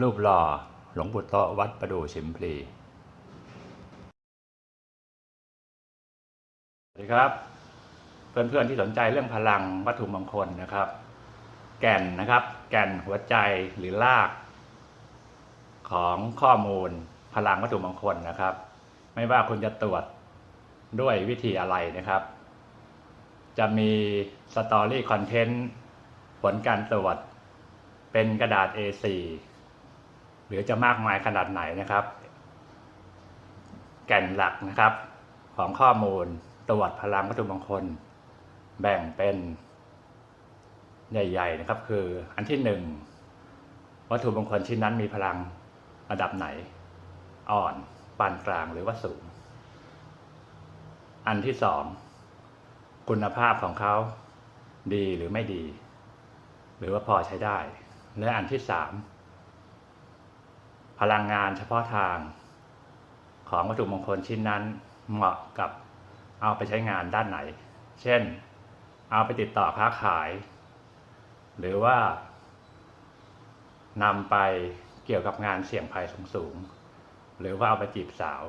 รูปหล่อหลวงปู่โตวัดประดูชิมพลีสวัสดีครับ เพื่อนๆที่สนใจเรื่องพลังวัตถุมงคลนะครับ แก่นนะครับ แก่นหัวใจหรือราก ของข้อมูลพลังวัตถุมงคลนะครับ ไม่ว่าคุณจะตรวจด้วยวิธีอะไรนะครับ จะมีสตอรี่คอนเทนต์ผลการตรวจเป็นกระดาษ A4 หรือจะมากมายขนาดไหนนะครับ แก่นหลักนะครับ ของข้อมูลตรวจพลังวัตถุมงคล แบ่งเป็นใหญ่ๆนะครับ คืออันที่หนึ่งวัตถุมงคลชิ้นนั้นมีพลังระดับไหน อ่อนปานกลางหรือว่าสูง อันที่สองคุณภาพของเขาดีหรือไม่ดี หรือว่าพอใช้ได้ และอันที่สาม พลังงานเฉพาะทาง ของวัตถุมงคลชิ้นนั้นเหมาะกับเอาไปใช้งานด้านไหน เช่น เอาไปติดต่อค้าขาย หรือว่านำไปเกี่ยวกับงานเสี่ยงภัยสูงๆ หรือว่าเอาไปจีบสาว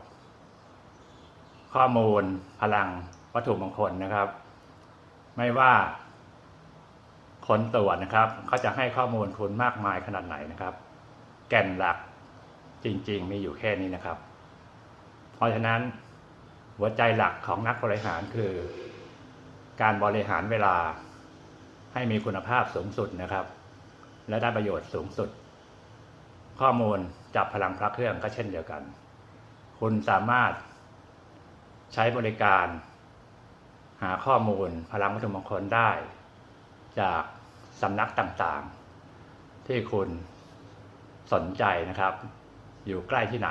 ข้อมูลพลังวัตถุมงคลนะครับ ไม่ว่าคนตรวจนะครับเขาจะให้ข้อมูลคุณมากมายขนาดไหนนะครับ แก่นหลัก จริงๆ มีอยู่แค่นี้นะครับ เพราะฉะนั้นหัวใจหลักของนักบริหารคือ การบริหารเวลาให้มีคุณภาพสูงสุดนะครับ และได้ประโยชน์สูงสุด ข้อมูลจับพลังพระเครื่องก็เช่นเดียวกัน คุณสามารถใช้บริการ หาข้อมูลพลังวัตถุมงคลได้ จากสำนักต่างๆ ที่คุณสนใจนะครับ อยู่ใกล้ที่ไหน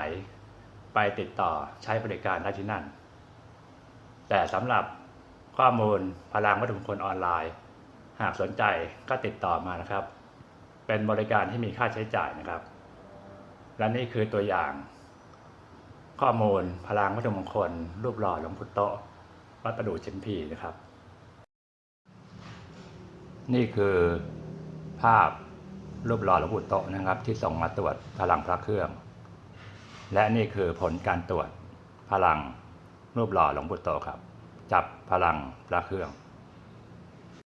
ไปติดต่อใช้บริการได้ที่นั่น แต่สำหรับข้อมูลพลังวัตถุมงคลออนไลน์ หากสนใจก็ติดต่อมานะครับ เป็นบริการที่มีค่าใช้จ่ายนะครับ และนี่คือตัวอย่าง ข้อมูลพลังวัตถุมงคล รูปหล่อหลวงพุทโตวัดประดู่ชิมพีนะครับ นี่คือภาพรูปหล่อหลวงปู่โตนะครับ ที่ส่งมาตรวจพลังพระเครื่อง และนี่คือผลการตรวจพลังรูปหล่อหลวงปู่โตครับ จับพลังพระเครื่อง